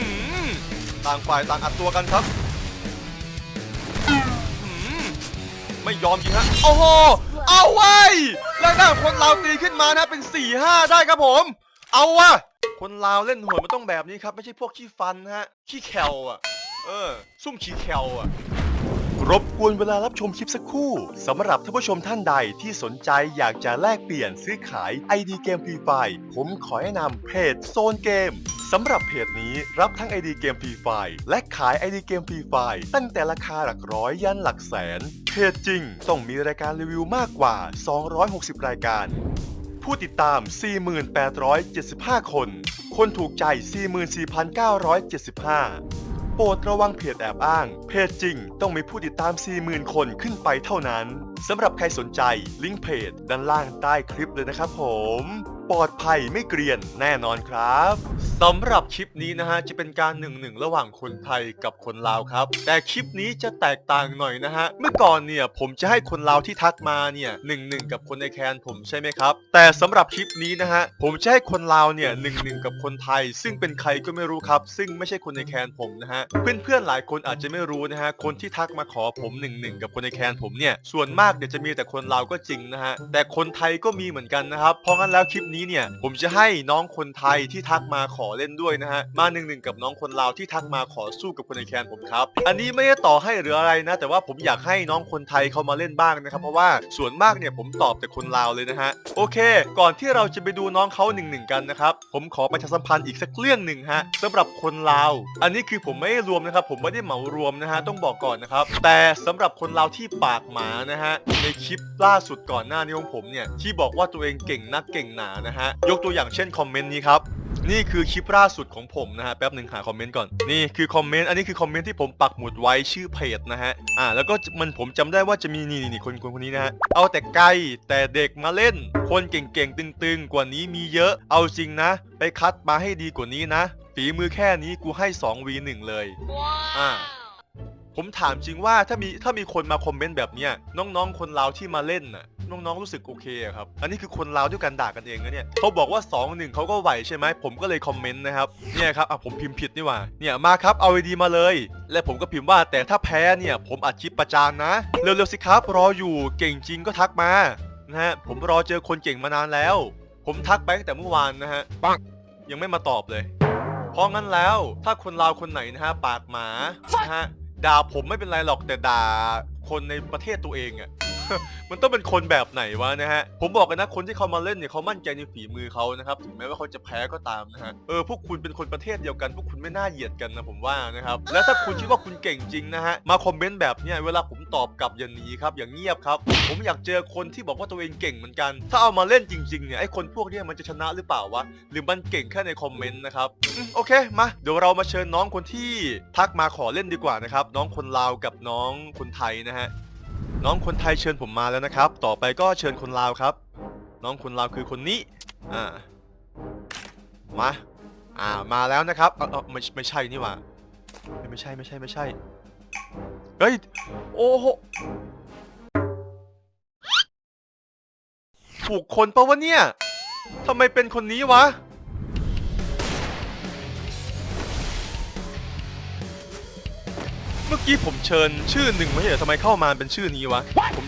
หือต่างฝ่ายต่างอัดตัวกันครับอื้อหือไม่ยอมจริงฮะโอ้โหเอาไว้ยแล้วด้านคนลาวตีขึ้นมานะเป็น4ี่ห้าได้ครับผม เอาวะคนลาวเล่นโหวยมันต้องแบบนี้ครับ ไม่ใช่พวกขี้ฟันฮะขี้แคลอะ เออ ซุ่มขี้แคลอะ รบกวนเวลารับชมคลิปสักครู่สำหรับท่านผู้ชมท่านใดที่สนใจอยากจะแลกเปลี่ยนซื้อขาย ID เกมฟรีไฟผมขอแนะนำเพจโซนเกมสำหรับเพจนี้รับทั้ง ID เกมฟรีไฟและขาย ID เกมฟรีไฟตั้งแต่ราคาหลักร้อยยันหลักแสน เพจจริงต้องมีรายการรีวิวมากกว่า 260 รายการ ผู้ติดตาม 4,875 คน คนถูกใจ 44,975 โปรดระวังเพจแอบอ้าง เพจจริงต้องมีผู้ติดตาม 40,000 คนขึ้นไปเท่านั้น สำหรับใครสนใจลิงก์เพจด้านล่างใต้คลิปเลยนะครับผมปลอดภัยไม่เกรียนแน่นอนครับสำหรับคลิปนี้นะฮะจะเป็นการหนึ่งหนึ่งระหว่างคนไทยกับคนลาวครับ แต่คลิปนี้จะแตกต่างหน่อยนะฮะเมื่อก่อนเนี่ยผมจะให้คนลาวที่ทักมาเนี่ยหนึ่งหนึ่งกับคนในแคนผมใช่ไหมครับ แต่สำหรับคลิปนี้นะฮะผมจะให้คนลาวเนี่ยหนึ่งหนึ่งกับคนไทย ซึ่งเป็นใครก็ไม่รู้ครับ ซึ่งไม่ใช่คนในแคนผมนะฮะเพื่อนๆหลายคนอาจจะไม่รู้นะฮะคนที่ทักมาขอผมหนึ่งหนึ่งกับคนในแคนผมเนี่ยส่วนมากเดี๋ยวจะมีแต่คนลาวก็จริงนะฮะแต่คนไทยก็มีเหมือนกันนะครับเพราะงั้นแล้วคลิปนี้เนี่ยผมจะให้น้องคนไทยที่ทักมาขอเล่นด้วยนะฮะมาหนึ่งหนึ่งกับน้องคนลาวที่ทักมาขอสู้กับคนในแคนผมครับอันนี้ไม่ได้ต่อให้หรืออะไรนะ แต่ว่าผมอยากให้น้องคนไทยเขามาเล่นบ้างนะครับเพราะว่าส่วนมากเนี่ยผมตอบแต่คนลาวเลยนะฮะโอเค ก่อนที่เราจะไปดูน้องเขาหนึ่งหนึ่งกันนะครับผมขอประชาสัมพันธ์อีกสักเรื่องหนึ่งฮะสำหรับคนลาว อันนี้คือผมไม่ได้รวมนะครับผมไม่ได้เหมารวมนะฮะต้องบอกก่อนนะครับแต่สำหรับคนลาวที่ปากหมานะฮะในคลิปล่าสุดก่อนหน้านี้ของผมเนี่ยที่บอกว่าตัวเองเก่งนักเก่งหนานะฮะยกตัวอย่างเช่นคอมเมนต์นี้ครับนี่คือคลิปล่าสุดของผมนะฮะแป๊บหนึ่งหาคอมเมนต์ก่อนนี่คือคอมเมนต์อันนี้คือคอมเมนต์ที่ผมปักหมุดไว้ชื่อเพจนะฮะอ่าแล้วก็มันผมจำได้ว่าจะมีนี่นี่นี่คนคนคนนี้นะฮะเอาแต่ไกลแต่เด็กมาเล่น คนเก่งๆตึงๆ กว่านี้มีเยอะเอาจริงนะ ไปคัดมาให้ดีกว่านี้นะฝีมือแค่นี้กูให้ 2v1 เลย อ่า ผมถามจริงว่าถ้ามีถ้ามีคนมาคอมเมนต์แบบเนี้ยน้องๆ คนลาวที่มาเล่นน่ะน้องๆรู้สึกโอเคอะครับ อันนี้คือคนลาวด้วยกันด่ากันเองนะเนี่ยเขาบอกว่า2 1เขาก็ไหวใช่ไหมผมก็เลยคอมเมนต์นะครับเนี่ยครับอะผมพิมพ์ผิดนี่หว่าเนี่ยมาครับเอาไอดีมาเลย และผมก็พิมพ์ว่าแต่ถ้าแพ้เนี่ยผมอัดคลิปประจานนะเร็วๆสิครับ รออยู่เก่งจริงก็ทักมานะฮะผมรอเจอคนเก่งมานานแล้ว ผมทักไปตั้งแต่เมื่อวานนะฮะปังยังไม่มาตอบเลยเพราะงั้นแล้วถ้าคนลาวคนไหนนะฮะปากหมานะฮะ ด่าผมไม่เป็นไรหรอกแต่ด่าคนในประเทศตัวเองอะ มันต้องเป็นคนแบบไหนวะนะฮะ ผมบอกกันนะคนที่เขามาเล่นเนี่ยเขามั่นใจในฝีมือเขานะครับ ถึงแม้ว่าเขาจะแพ้ก็ตามนะฮะ เออพวกคุณเป็นคนประเทศเดียวกัน พวกคุณไม่น่าเหยียดกันนะผมว่านะครับ แล้วถ้าคุณคิดว่าคุณเก่งจริงนะฮะ มาคอมเมนต์แบบเนี้ยเวลาผมตอบกลับอย่างนี้ครับ อย่างเงียบครับ ผมอยากเจอคนที่บอกว่าตัวเองเก่งเหมือนกัน ถ้าเอามาเล่นจริงๆเนี่ยไอ้คนพวกเนี้ยมันจะชนะหรือเปล่าวะ หรือมันเก่งแค่ในคอมเมนต์นะครับอืมโอเค มาเดี๋ยวเรามาเชิญน้องคนที่ทักมาขอเล่นดีกว่านะครับ น้องคนลาวกับน้องคนไทยนะฮะ น้องคนไทยเชิญผมมาแล้วนะครับ ต่อไปก็เชิญคนลาวครับ น้องคนลาวคือคนนี้อ่ามาอ่ามาแล้วนะครับเออไม่ไม่ใช่นี่หว่าไม่ใช่ไม่ใช่ไม่ใช่เฮ้ยโอ้โหถูกคนปะวะเนี่ยทำไมเป็นคนนี้วะ กี้ผมเชิญชื่อหนึ่งไม่ใช่เหรอทำไมเข้ามาเป็นชื่อนี้วะผม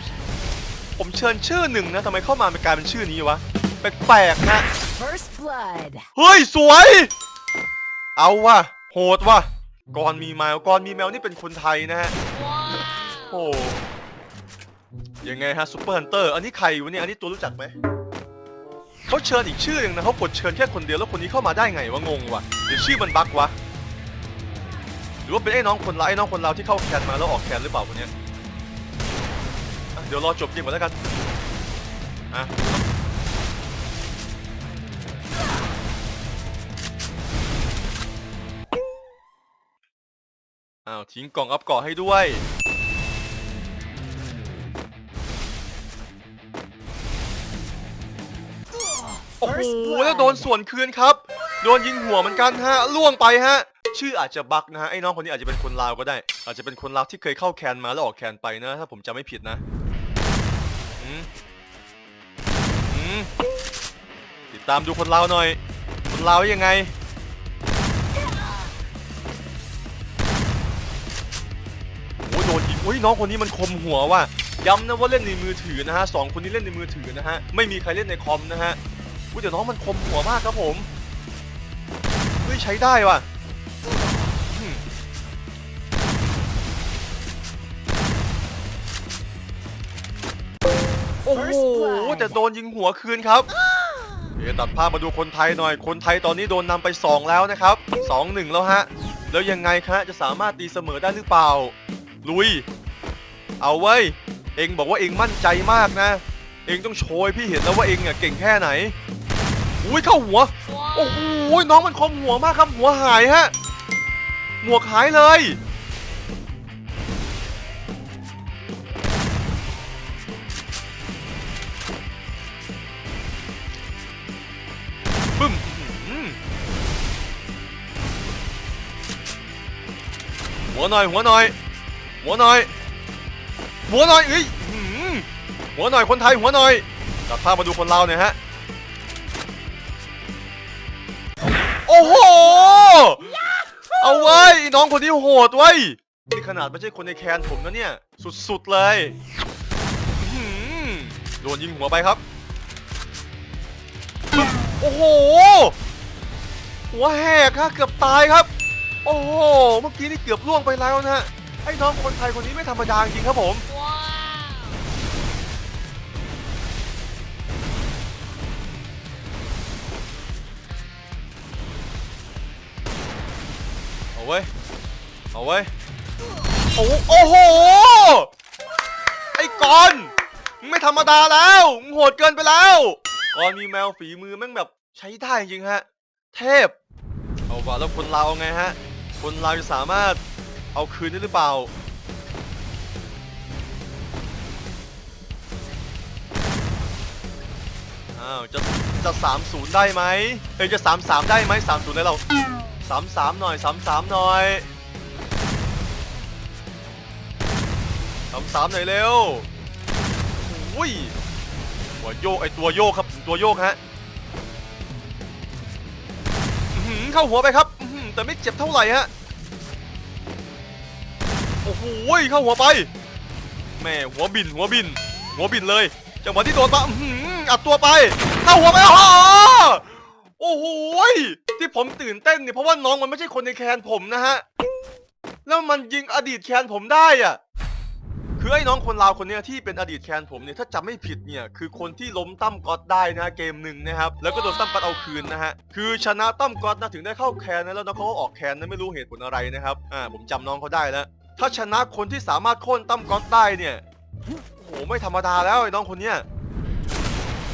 ผมเชิญชื่อหนึ่งนะทำไมเข้ามาเป็นกลายเป็นชื่อนี้วะแปลกๆนะ First blood. เฮ้ยสวย เอาวะโหดวะกอนมีแมวกอนมีแมวนี่เป็นคนไทยนะฮะโอ้ยังไงฮะซูเปอร์ฮันเตอร์อันนี้ใครวะเนี่ยอันนี้ตัวรู้จักไหมเขาเชิญอีกชื่อหนึ่งนะเขากดเชิญแค่คนเดียวแล้วคนนี้เข้ามาได้ไงวะงงวะหรือชื่อมันบั๊กวะ หรือว่าเป็นไอ้น้องคนละไอ้น้องคนเราที่เข้าแคนมาแล้วออกแคนหรือเปล่าคนเนี้ยอะเดี๋ยวรอจบเกมก่อนแล้วกันอะอ้าวทิ้งกล่องอัพเกาะให้ด้วยโอ้โหแล้วโดนส่วนคืนครับ โดนยิงหัวเหมือนกันฮะล่วงไปฮะ ชื่ออาจจะบักนะฮะไอ้น้องคนนี้อาจจะเป็นคนลาวก็ได้ อาจจะเป็นคนลาวที่เคยเข้าแคนมาแล้วออกแคนไปนะ ถ้าผมจำไม่ผิดนะติดตามดูคนลาวหน่อย คนลาวยังไงโอ้โดนยิโอ้ยน้องคนนี้มันคมหัวว่ะย้ำนะว่าเล่นในมือถือนะฮะสองคนนี้เล่นในมือถือนะฮะไม่มีใครเล่นในคอมนะฮะอุ้ยแต่น้องมันคมหัวมากครับผมเฮ้ยใช้ได้ว่ะ โอ้โหแต่โดนยิงหัวคืนครับเดี๋ยวตัดภาพมาดูคนไทยหน่อย คนไทยตอนนี้โดนนำไป 2 แล้วนะครับ 2-1 แล้วฮะ แล้วยังไงคะจะสามารถตีเสมอได้หรือเปล่า ลุย เอาไว้ยเองบอกว่าเองมั่นใจมากนะ เองต้องโชว์ให้พี่เห็นแล้วว่าเองเนี่ยเก่งแค่ไหน อุ้ยเข้าหัว โอ้โหน้องมันคมหัวมากครับหัวหายฮะ หมวกหายเลย วหน่อยหัวหน่อยหัวหน่อยหัวหน่อยเอ้ยอื้อหือหัวหน่อยคนไทยหัวหน่อยตัดภาพมาดูคนเราวหน่อยฮะโอ้โหเอาไว้ยน้องคนนี้โหดไว้ยนี่ขนาดไม่ใช่คนในแคนผมนะเนี่ย สุดๆเลยอื้อหือโดนยิงหัวไปครับ โอ้โหหัวแหกครับเกือบตายครับ โอ้โห เมื่อกี้นี่เกือบล่วงไปแล้วนะฮะ ไอ้น้องคนไทยคนนี้ไม่ธรรมดาจริงครับผมเอาไว้ยเอาไว้ยโอ้โอ้โห ไอ้กอนมึงไม่ธรรมดาแล้วมึงโหดเกินไปแล้วกอนมีแมวฝีมือแม่งแบบใช้ได้จริงฮะ เทพ เอาว่าแล้วคนเราไงฮะ คนเราจะสามารถเอาคืนได้หรือเปล่า อ้าว จะจะสามศูนย์ได้ไหมเอ้ยจะสามสามได้ไหมสามศูนย์ได้เราสามสามหน่อยสามสามหน่อยสามสามหน่อยเร็วโอ้ยหัวโยกไอตัวโยกครับตัวโยกฮะอื้อหือเข้าหัวไปครับอื้อหือ แต่ไม่เจ็บเท่าไหร่ฮะ โอ้โหเข้าหัวไป แม่หัวบินหัวบิน หัวบินเลย จังหวะที่โดนปะอัดตัวไปเข้าหัวไปโอ้โหโอ้โหที่ผมตื่นเต้นเนี่ยเพราะว่าน้องมันไม่ใช่คนในแคนผมนะฮะ แล้วมันยิงอดีตแคนผมได้อะ คือไอ้น้องคนลาวคนเนี้ยที่เป็นอดีตแคนผมเนี่ยถ้าจำไม่ผิดเนี่ยคือคนที่ล้มตั้มก๊อตได้นะเกมหนึ่งนะครับแล้วก็โดนตั้มก๊อตเอาคืนนะฮะคือชนะตั้มก๊อตนะถึงได้เข้าแคนนะแล้วน้องเขาก็ออกแคนนะไม่รู้เหตุผลอะไรนะครับอ่าผมจำน้องเขาได้แล้วถ้าชนะคนที่สามารถโค่นตั้มก๊อตได้เนี่ยโอ้โหไม่ธรรมดาแล้วไอ้น้องคนเนี้ย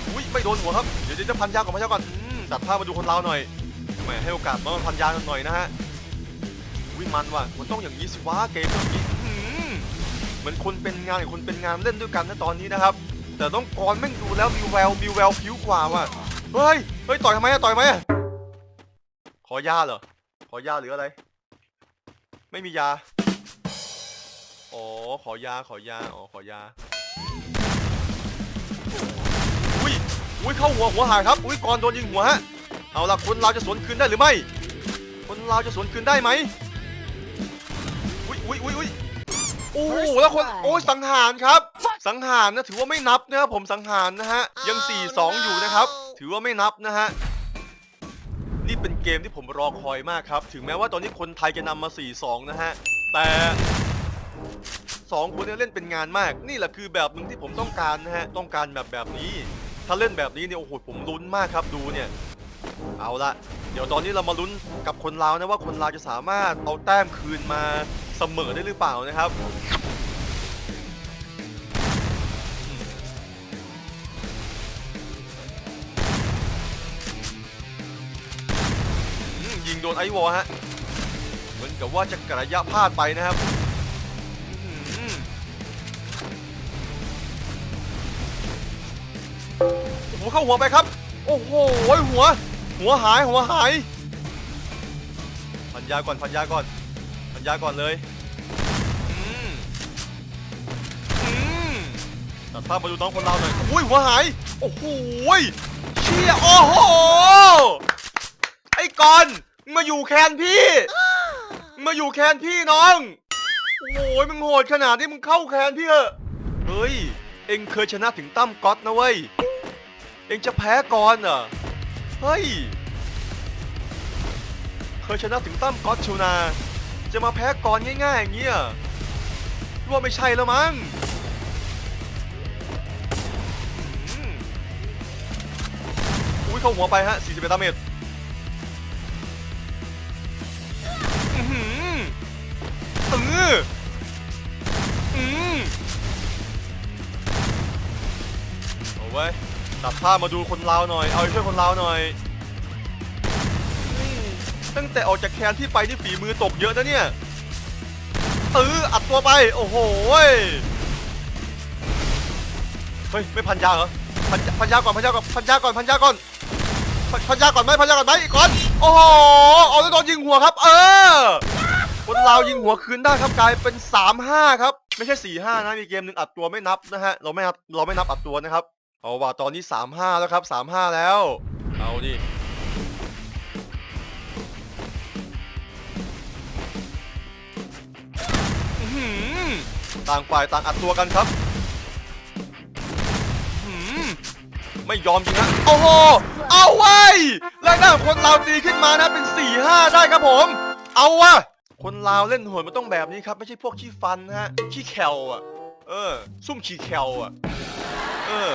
อุ้ยไม่โดนหัวครับเดี๋ยวจะพันยาก่อนพันยาก่อนอืมตัดภาพมาดูคนเราหน่อยแหมให้โอกาสน้องมันพันยาหน่อยนะฮะอุ้ยมันว่ะมันต้องอย่างนี้สิวะเกมแบบนี้ เหมือนคนเป็นงานกับคนเป็นงานเล่นด้วยกันนะตอนนี้นะครับ แต่ต้องกรแม่งดูแล้วมีแววมีแววผิวกว่าว่ะเฮ้ยเฮ้ยต่อยทำไมอะต่อยทำไมอะขอยาเหรอขอยาหรืออะไร ไม่มียาอ๋อขอยาขอยาอ๋อขอยาอุ้ยอุ้ยเข้าหัวหัวหายครับอุ้ยก่อนโดนยิงหัวฮะเอาล่ะคนเราจะสวนคืนได้หรือไม่ คนเราจะสวนคืนได้ไหมอุ้ยอุ้ยอุ้ยอุ้ย โอ้โหแล้วคนโอ้ยสังหารครับ สังหารนะถือว่าไม่นับนะครับผมสังหารนะฮะยัง 4-2 อยู่นะครับ ถือว่าไม่นับนะฮะนี่เป็นเกมที่ผมรอคอยมากครับ ถึงแม้ว่าตอนนี้คนไทยจะนำมา 4-2 นะฮะ แต่สองคนเนี้เล่นเป็นงานมาก นี่แหละคือแบบหนึ่งที่ผมต้องการนะฮะ ต้องการแบบแบบนี้ ถ้าเล่นแบบนี้เนี่ยโอ้โหผมลุ้นมากครับดูเนี่ย เอาละ เดี๋ยวตอนนี้เรามาลุ้นกับคนลาวนะว่าคนลาวจะสามารถเอาแต้มคืนมาเสมอได้หรือเปล่านะครับยิงโดนไอวอฮะเหมือนกับว่าจะกระยะพลาดไปนะครับหือโอ้โหเข้าหัวไปครับ โอ้โหหัว หัวหายหัวหายพันยาก่อนพันยาก่อนพันยาก่อนเลยอืมอืมตัดภาพมาดูน้องคนเราหน่อยอุ้ยหัวหายโอ้โหเชี่ยโอ้โหไอ้กอนมาอยู่แคนพี่มึงมาอยู่แคนพี่น้องโอ้ยมึงโหดขนาดนี้มึงเข้าแคนพี่เหอะเฮ้ยเอ็งเคยชนะถึงตั้มก๊อตนะเว้ยเอ็งจะแพ้ก่อนเหรอ เฮ้ย เคยชนะถึงตั้มก๊อตชูนา จะมาแพ้ก่อนง่ายๆอย่างเงี้ยว่าไม่ใช่แล้วมั้งอุ้ยเข้าหัวไปฮะ 41ดาเมจอื้อหือเอออืมเอาไว้ย ตัดภาพมาดูคนลาวหน่อย เอาช่วยคนลาวหน่อย ตั้งแต่ออกจากแคนที่ไปนี่ฝีมือตกเยอะนะเนี่ยเอออัดตัวไป โอ้โห เฮ้ย ไม่พันยาเหรอ พันยาพันยาก่อนพันยาก่อนพันยาก่อนพันยาก่อนพันยาก่อนไหมพันยาก่อนไหมอีกก่อน โอ้โห เอาแล้วโดนยิงหัวครับ เออ คนลาวยิงหัวคืนได้ครับกลายเป็น 3-5 ครับ ไม่ใช่ 4-5 นะ มีเกมหนึ่งอัดตัวไม่นับนะฮะ เราไม่นับเราไม่นับอัดตัวนะครับ เอาว่าตอนนี้3-5แล้วครับ3-5แล้ว เอาดิต่างฝ่ายต่างอัดตัวกันครับไม่ยอมจริงนะโอ้โห เอาไว้แรกหน้าของคนลาวตีขึ้นมานะ เป็น 4-5 ได้ครับผม เอาวะ คนลาวเล่นหวยมันต้องแบบนี้ครับ ไม่ใช่พวกขี้ฟันฮะ ขี้แคลอะ เออ ซุ่มขี้แคลอะ ออ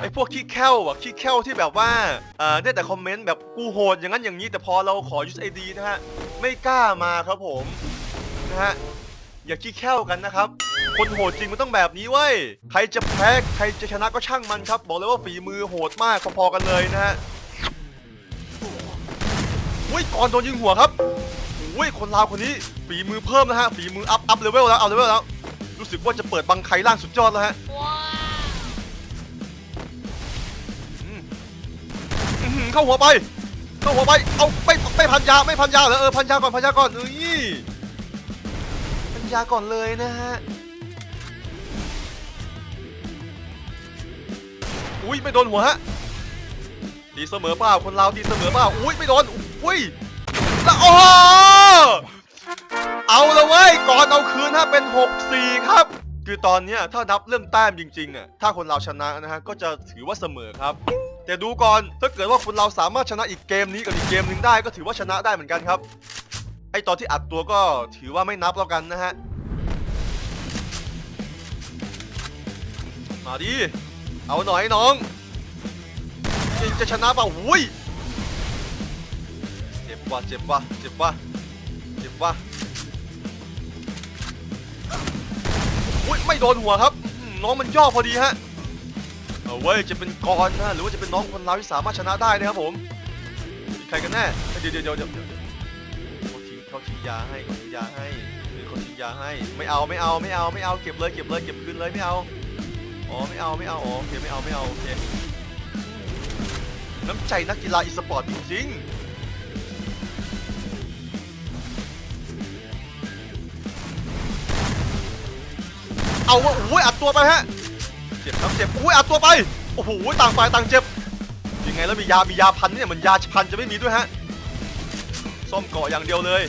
ไอพวกขี้แค้วอะขี้แค้วที่แบบว่าเอ่อได้แต่คอมเมนต์แบบกูโหดอย่างนั้นอย่างนี้แต่พอเราขอ use ID นะฮะไม่กล้ามาครับผมนะฮะอย่าขี้แค้วกันนะครับ คนโหดจริงมันต้องแบบนี้เว้ยใครจะแพ้ใครจะชนะก็ช่างมันครับ บอกเลยว่าฝีมือโหดมากพอๆกันเลยนะฮะอุ้ยก่อนโดนยิงหัวครับอุ้ยคนลาวคนนี้ฝีมือเพิ่มนะฮะฝีมืออัพอัพเลเวลแล้วเอาเลเวลแล้ว รู้สึกว่าจะเปิดบังไคล่างสุดยอดแล้วฮะ เข้าหัวไป เข้าหัวไป เอาไม่ไม่พันยาไม่พันยาเหรอเออพันยาก่อนพันยาก่อนเอ้ยพันยาก่อนเลยนะฮะ อุ้ยไม่โดนหัวฮะ ดีเสมอเปล่าคนเราวดีเสมอเปล่าอุ้ยไม่โดน อุ้ยแล้วโอ้โหเอาละเว้ยก่อนเอาคืนฮะเป็น 6-4 ครับ คือตอนเนี้ยถ้านับเรื่องแต้มจริงๆอะถ้าคนเราชนะนะฮะก็จะถือว่าเสมอครับ แต่ดูก่อนถ้าเกิดว่าคนเราสามารถชนะอีกเกมนี้กับอีกเกมหนึ่งได้ก็ถือว่าชนะได้เหมือนกันครับไอตอนที่อัดตัวก็ถือว่าไม่นับแล้วกันนะฮะมาดิเอาหน่อยน้องเองจะชนะเปล่าอุ้ยเจ็บว่ะเจ็บว่ะเจ็บว่ะเจ็บว่ะ อุ้ยไม่โดนหัวครับอื้อหือน้องมันย่อพอดีฮะเอาเว้ยจะเป็นกรนะหรือว่าจะเป็นน้องคนเราวที่สามารถชนะได้นะครับผมมีใครกันแน่เอ้ยเดี๋ยวเดี๋ยวเดี๋ยวเดี๋ยวเดี๋ยวเขาทิ้งเขาทิ้งยาให้เขาทิ้งยาให้หรือเขาทิ้งยาให้ไม่เอาไม่เอาไม่เอาไม่เอาเก็บเลยเก็บเลยเก็บคืนเลยไม่เอาอ๋อไม่เอาไม่เอาอ๋อโอเคไม่เอาไม่เอาโอเคน้ำใจนักกีฬาอีสปอร์ตจริงๆ เอาวะโอ้ยอัดตัวไปฮะเจ็บครับเจ็บอุ้ยอัดตัวไปโอ้โหต่างฝ่ายต่างเจ็บยังไงแล้วมียามียาพันเนี่ยมือนยาพันจะไม่มีด้วยฮะซ่อมเกาะอย่างเดียวเลย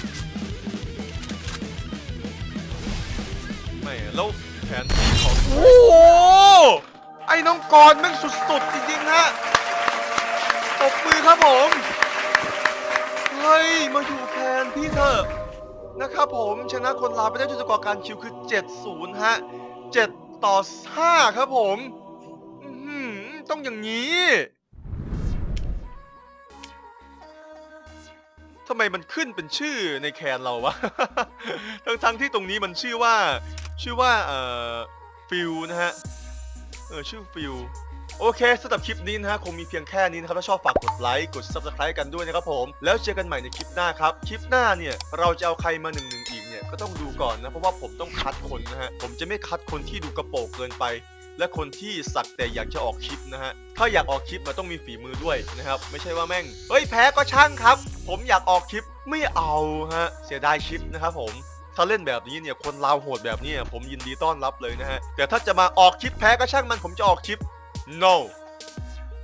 ไม่แล้วแผนที่ของโอ้โหไอ้น้องกรณ์แม่งสุดๆจริงๆฮะตบมือครับผมเฮ้ยมาอยู่แทนพี่เถอะ นะครับผมชนะคนลาวไปได้ด้วยสกอร์การคิวคือ 7-0 ฮะ 7 ต่อ 5 ครับผมต้องอย่างนี้ทำไมมันขึ้นเป็นชื่อในแคนเราวะ ทั้งทั้งที่ตรงนี้มันชื่อว่า ชื่อว่าเอ่อฟิลนะฮะ เออชื่อฟิล โอเคสำหรับคลิปนี้นะฮะคงมีเพียงแค่นี้นะครับถ้าชอบฝากกดไลค์กด subscribe กันด้วยนะครับผม แล้วเจอกันใหม่ในคลิปหน้าครับ คลิปหน้าเนี่ยเราจะเอาใครมาหนึ่งหนึ่งอีกเนี่ยก็ต้องดูก่อนนะเพราะว่าผมต้องคัดคนนะฮะผมจะไม่คัดคนที่ดูกระโปรงเกินไป และคนที่สักแต่อยากจะออกคลิปนะฮะถ้าอยากออกคลิปมันต้องมีฝีมือด้วยนะครับไม่ใช่ว่าแม่งเฮ้ยแพ้ก็ช่างครับ ผมอยากออกคลิปไม่เอาฮะเสียดายคลิปนะครับผมถ้าเล่นแบบนี้เนี่ยคนลาวโหดแบบนี้ผมยินดีต้อนรับเลยนะฮะแต่ถ้าจะมาออกคลิปแพ้ก็ช่างมันผมจะออกคลิป no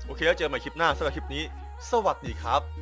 โอเคแล้วเจอกันใหม่คลิปหน้าสำหรับคลิปนี้ สวัสดีครับ